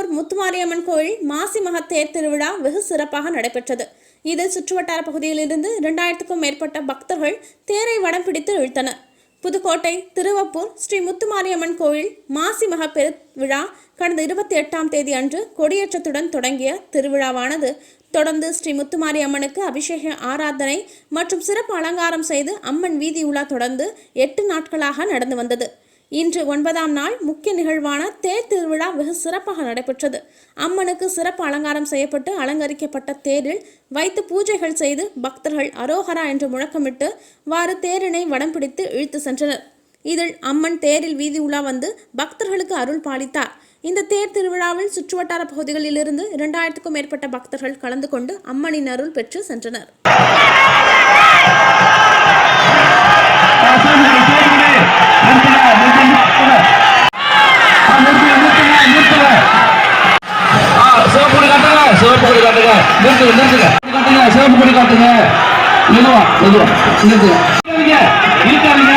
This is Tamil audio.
திருவப்பூர் முத்துமாரியம்மன் கோயில் மாசி மகத்தேர் திருவிழா வெகு சிறப்பாக நடைபெற்றது. இதில் சுற்றுவட்டார பகுதியிலிருந்து இரண்டாயிரத்துக்கும் மேற்பட்ட பக்தர்கள் தேரை வடம் பிடித்து இழுத்தனர் புதுக்கோட்டை திருவப்பூர் ஸ்ரீ முத்துமாரியம்மன் கோயில் மாசி பெருவிழா கடந்த இருபத்தி எட்டாம் தேதி அன்று கொடியேற்றத்துடன் தொடங்கிய திருவிழாவானது தொடர்ந்து ஸ்ரீ முத்துமாரி அம்மனுக்கு அபிஷேக ஆராதனை மற்றும் சிறப்பு அலங்காரம் செய்து அம்மன் வீதி உலா தொடர்ந்து எட்டு நாட்களாக நடந்து வந்தது. இன்று ஒன்பதாம் நாள் முக்கிய நிகழ்வான தேர் திருவிழா வெகு சிறப்பாக நடைபெற்றது. அம்மனுக்கு சிறப்பு அலங்காரம் செய்யப்பட்டு அலங்கரிக்கப்பட்ட தேரில் வைத்து பூஜைகள் செய்து பக்தர்கள் அரோகரா என்று முழக்கமிட்டு வாறு தேரினை வடம் பிடித்து இழுத்து சென்றனர். இதில் அம்மன் தேரில் வீதி உலா வந்து பக்தர்களுக்கு அருள் பாலித்தார். இந்த தேர் திருவிழாவில் சுற்றுவட்டார பகுதிகளிலிருந்து இரண்டாயிரத்துக்கும் மேற்பட்ட பக்தர்கள் கலந்து கொண்டு அம்மனின் அருள் பெற்று சென்றனர். நிறுத்துங்க நிறுத்துங்க. காட்டுங்க சிவப்பு கொடி காட்டுங்க. மெதுவா மெதுவா. நிறுத்துங்க. இருக்காருங்க